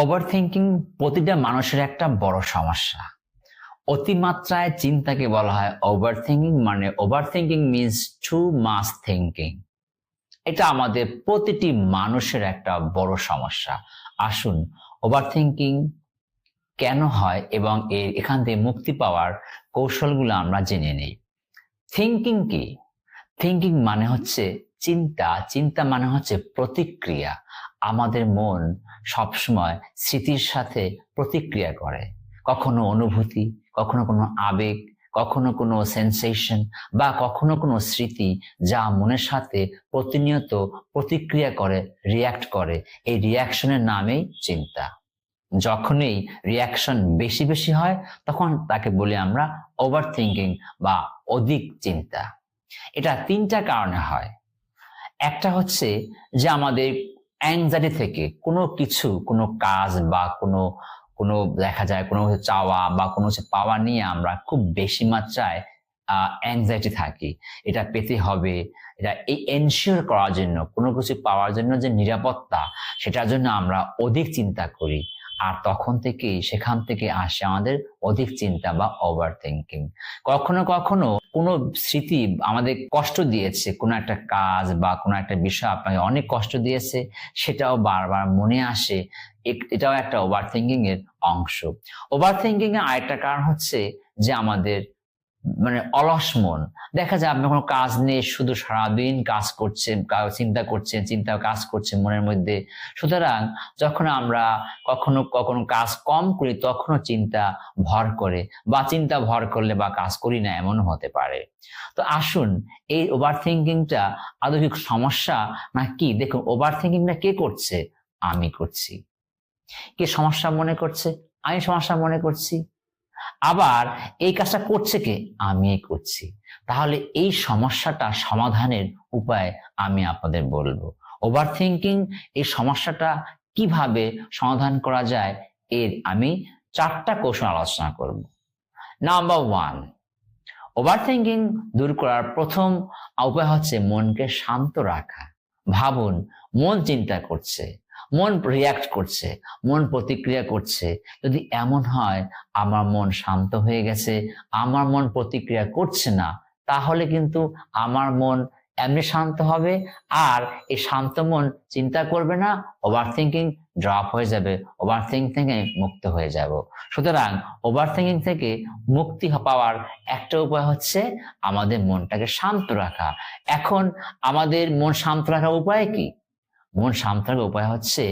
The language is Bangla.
ওভার থিঙ্কিং প্রতিটা মানুষের একটা বড় সমস্যা। অতিমাত্রায় চিন্তাকে বলা হয় ওভার থিঙ্কিং মানে over thinking means too much thinking এটা আমাদের প্রতিটি মানুষের একটা বড় সমস্যা। আসুন ওভার থিঙ্কিং কেন হয় এবং এর এখান থেকে মুক্তি পাওয়ার কৌশলগুলো আমরা জেনে নিই। থিঙ্কিং কি? থিঙ্কিং মানে হচ্ছে চিন্তা চিন্তা মানে হচ্ছে প্রতিক্রিয়া। আমাদের মন সবসময় স্মৃতির সাথে প্রতিক্রিয়া করে। কখনো অনুভূতি, কখনো কোনো আবেগ, কখনো কোনো সেন্সেশন বা কখনো কোনো স্মৃতি যা মনের সাথে প্রতিনিয়ত প্রতিক্রিয়া করে রিয়াক্ট করে। এই রিয়াকশনের নামেই চিন্তা। যখনই রিয়াকশন বেশি বেশি হয়, তখন তাকে বলি আমরা ওভার থিঙ্কিং বা অধিক চিন্তা। এটা তিনটা কারণে হয়। একটা হচ্ছে যে আমাদের অ্যাংজাইটি থেকে কোনো কিছু, কোনো কাজ বা কোনো কোনো দেখা যায় কোনো চাওয়া বা কোনো পাওয়া নিয়ে আমরা খুব বেশি মাত্রায় অ্যাংজাইটি থাকি। এটা পেতে হবে, এটা এই এনশিওর করার জন্য, কোনো কিছু পাওয়ার জন্য যে নিরাপত্তা, সেটার জন্য আমরা অধিক চিন্তা করি। আর তখন থেকেই, সেখান থেকে আসে আমাদের অধিক চিন্তা বা ওভার থিঙ্কিং কখনো কখনো কোনো স্মৃতি আমাদের কষ্ট দিয়েছে, কোনো একটা কাজ বা কোনো একটা বিষয় আপনাকে অনেক কষ্ট দিয়েছে, সেটাও বারবার মনে আসে এটাও একটা ওভার থিঙ্কিং এর অংশ। ওভার থিঙ্কিং এর আরেকটা কারণ হচ্ছে যে আমাদের মানে অলস মন। দেখা যায় আপনি কোনো কাজ নিয়ে শুধু সারাদিন কাজ করছেন চিন্তা করছেন, চিন্তা, কাজ করছে মনের মধ্যে। সুতরাং যখন আমরা কখনো কখনো কাজ কম করি, তখনও চিন্তা ভর করে বা চিন্তা ভর করলে বা কাজ করি না, এমনও হতে পারে। তো আসুন, এই ওভার থিঙ্কিংটা আদৌ কি সমস্যা? না কি দেখুন ওভার থিঙ্কিংটা কে করছে? আমি করছি। কে সমস্যা মনে করছে? আমি সমস্যা মনে করছি? আবার এই কাজটা করছে কে? আমি করছি। তাহলে এই সমস্যাটা সমাধানের উপায় আমি আপনাদের বলব। ওভার থিঙ্কিং এই সমস্যাটা কীভাবে সমাধান করা যায় এর আমি চারটা কৌশল আলোচনা করব। নাম্বার ওয়ান ওভার থিঙ্কিং দূর করার প্রথম উপায় হচ্ছে মনকে শান্ত রাখা। ভাবুন, মন চিন্তা করছে। মন রিয়াক্ট করছে, মন প্রতিক্রিয়া করছে। যদি এমন হয়, আমার মন শান্ত হয়ে গেছে, আমার মন প্রতিক্রিয়া করছে না, তাহলে কিন্তু আমার মন এমনি শান্ত হবে আর এই শান্ত মন চিন্তা করবে না ওভার থিঙ্কিং ড্রপ হয়ে যাবে ওভার থিঙ্কিং থেকে মুক্ত হয়ে যাব। সুতরাং ওভার থিঙ্কিং থেকে মুক্তি পাওয়ার একটা উপায় হচ্ছে আমাদের মনটাকে শান্ত রাখা। এখন আমাদের মন শান্ত রাখার উপায় কি? মন শান্ত থাকার উপায় হচ্ছে